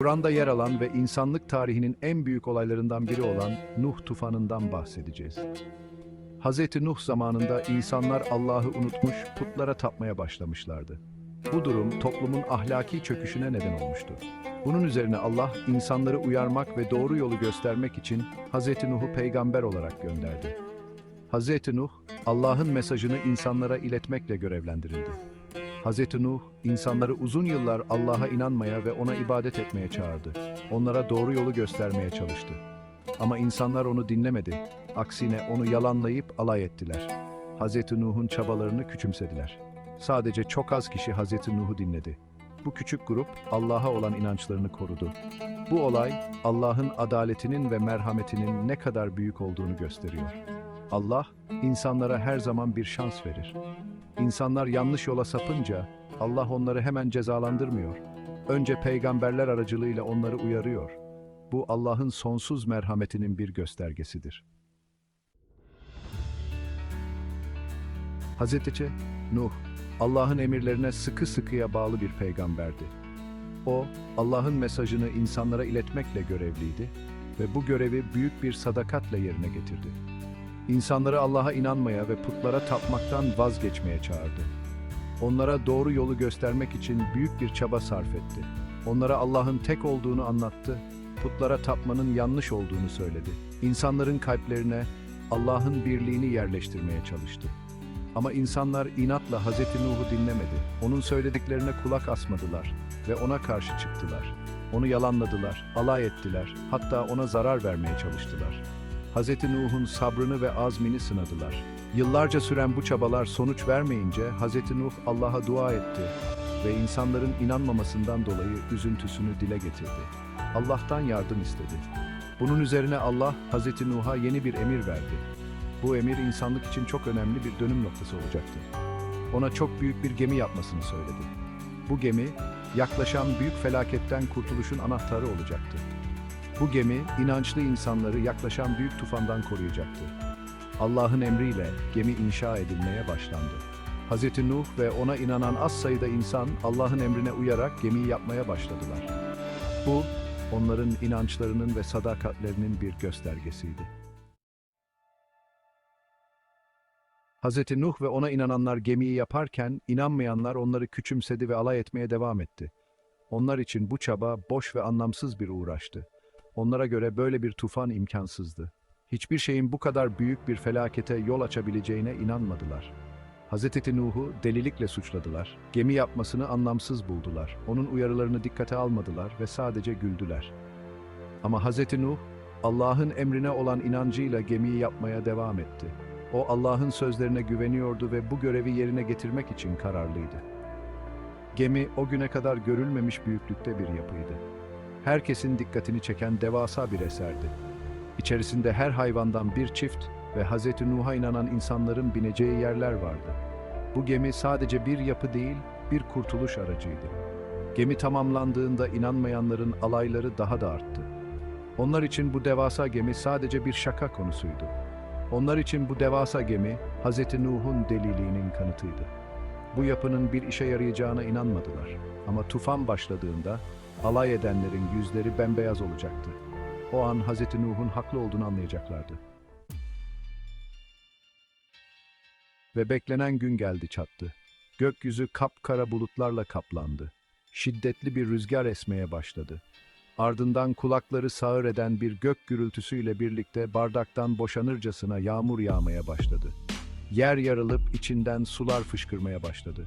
Kur'an'da yer alan ve insanlık tarihinin en büyük olaylarından biri olan Nuh tufanından bahsedeceğiz. Hz. Nuh zamanında insanlar Allah'ı unutmuş, putlara tapmaya başlamışlardı. Bu durum toplumun ahlaki çöküşüne neden olmuştu. Bunun üzerine Allah insanları uyarmak ve doğru yolu göstermek için Hz. Nuh'u peygamber olarak gönderdi. Hz. Nuh, Allah'ın mesajını insanlara iletmekle görevlendirildi. Hz. Nuh, insanları uzun yıllar Allah'a inanmaya ve ona ibadet etmeye çağırdı. Onlara doğru yolu göstermeye çalıştı. Ama insanlar onu dinlemedi. Aksine onu yalanlayıp alay ettiler. Hz. Nuh'un çabalarını küçümsediler. Sadece çok az kişi Hz. Nuh'u dinledi. Bu küçük grup Allah'a olan inançlarını korudu. Bu olay Allah'ın adaletinin ve merhametinin ne kadar büyük olduğunu gösteriyor. Allah insanlara her zaman bir şans verir. İnsanlar yanlış yola sapınca Allah onları hemen cezalandırmıyor. Önce peygamberler aracılığıyla onları uyarıyor. Bu Allah'ın sonsuz merhametinin bir göstergesidir. Hazreti Nuh, Allah'ın emirlerine sıkı sıkıya bağlı bir peygamberdi. O, Allah'ın mesajını insanlara iletmekle görevliydi ve bu görevi büyük bir sadakatle yerine getirdi. İnsanları Allah'a inanmaya ve putlara tapmaktan vazgeçmeye çağırdı. Onlara doğru yolu göstermek için büyük bir çaba sarf etti. Onlara Allah'ın tek olduğunu anlattı, putlara tapmanın yanlış olduğunu söyledi. İnsanların kalplerine Allah'ın birliğini yerleştirmeye çalıştı. Ama insanlar inatla Hz. Nuh'u dinlemedi. Onun söylediklerine kulak asmadılar ve ona karşı çıktılar. Onu yalanladılar, alay ettiler, hatta ona zarar vermeye çalıştılar. Hz. Nuh'un sabrını ve azmini sınadılar. Yıllarca süren bu çabalar sonuç vermeyince Hz. Nuh Allah'a dua etti ve insanların inanmamasından dolayı üzüntüsünü dile getirdi. Allah'tan yardım istedi. Bunun üzerine Allah Hz. Nuh'a yeni bir emir verdi. Bu emir insanlık için çok önemli bir dönüm noktası olacaktı. Ona çok büyük bir gemi yapmasını söyledi. Bu gemi, yaklaşan büyük felaketten kurtuluşun anahtarı olacaktı. Bu gemi, inançlı insanları yaklaşan büyük tufandan koruyacaktı. Allah'ın emriyle gemi inşa edilmeye başlandı. Hz. Nuh ve ona inanan az sayıda insan Allah'ın emrine uyarak gemiyi yapmaya başladılar. Bu, onların inançlarının ve sadakatlerinin bir göstergesiydi. Hz. Nuh ve ona inananlar gemiyi yaparken inanmayanlar onları küçümsedi ve alay etmeye devam etti. Onlar için bu çaba boş ve anlamsız bir uğraştı. Onlara göre böyle bir tufan imkansızdı. Hiçbir şeyin bu kadar büyük bir felakete yol açabileceğine inanmadılar. Hz. Nuh'u delilikle suçladılar. Gemi yapmasını anlamsız buldular. Onun uyarılarını dikkate almadılar ve sadece güldüler. Ama Hz. Nuh, Allah'ın emrine olan inancıyla gemiyi yapmaya devam etti. O Allah'ın sözlerine güveniyordu ve bu görevi yerine getirmek için kararlıydı. Gemi o güne kadar görülmemiş büyüklükte bir yapıydı. Herkesin dikkatini çeken devasa bir eserdi. İçerisinde her hayvandan bir çift ve Hz. Nuh'a inanan insanların bineceği yerler vardı. Bu gemi sadece bir yapı değil, bir kurtuluş aracıydı. Gemi tamamlandığında inanmayanların alayları daha da arttı. Onlar için bu devasa gemi sadece bir şaka konusuydu. Onlar için bu devasa gemi, Hz. Nuh'un deliliğinin kanıtıydı. Bu yapının bir işe yarayacağına inanmadılar. Ama tufan başladığında, alay edenlerin yüzleri bembeyaz olacaktı. O an Hz. Nuh'un haklı olduğunu anlayacaklardı. Ve beklenen gün geldi çattı. Gökyüzü kapkara bulutlarla kaplandı. Şiddetli bir rüzgar esmeye başladı. Ardından kulakları sağır eden bir gök gürültüsüyle birlikte bardaktan boşanırcasına yağmur yağmaya başladı. Yer yarılıp içinden sular fışkırmaya başladı.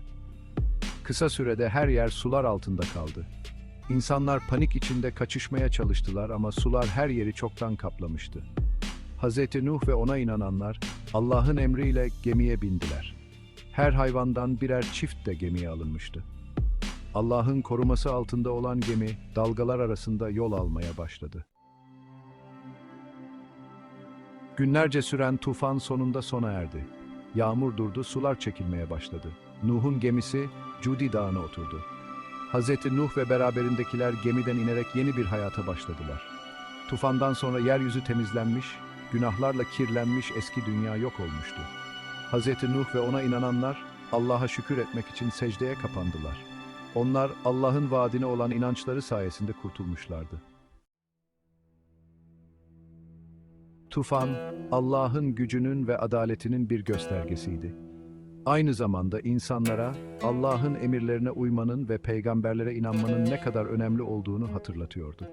Kısa sürede her yer sular altında kaldı. İnsanlar panik içinde kaçışmaya çalıştılar ama sular her yeri çoktan kaplamıştı. Hz. Nuh ve ona inananlar Allah'ın emriyle gemiye bindiler. Her hayvandan birer çift de gemiye alınmıştı. Allah'ın koruması altında olan gemi dalgalar arasında yol almaya başladı. Günlerce süren tufan sonunda sona erdi. Yağmur durdu, sular çekilmeye başladı. Nuh'un gemisi Cudi Dağı'na oturdu. Hz. Nuh ve beraberindekiler gemiden inerek yeni bir hayata başladılar. Tufandan sonra yeryüzü temizlenmiş, günahlarla kirlenmiş eski dünya yok olmuştu. Hz. Nuh ve ona inananlar Allah'a şükür etmek için secdeye kapandılar. Onlar Allah'ın vaadine olan inançları sayesinde kurtulmuşlardı. Tufan, Allah'ın gücünün ve adaletinin bir göstergesiydi. Aynı zamanda insanlara Allah'ın emirlerine uymanın ve peygamberlere inanmanın ne kadar önemli olduğunu hatırlatıyordu.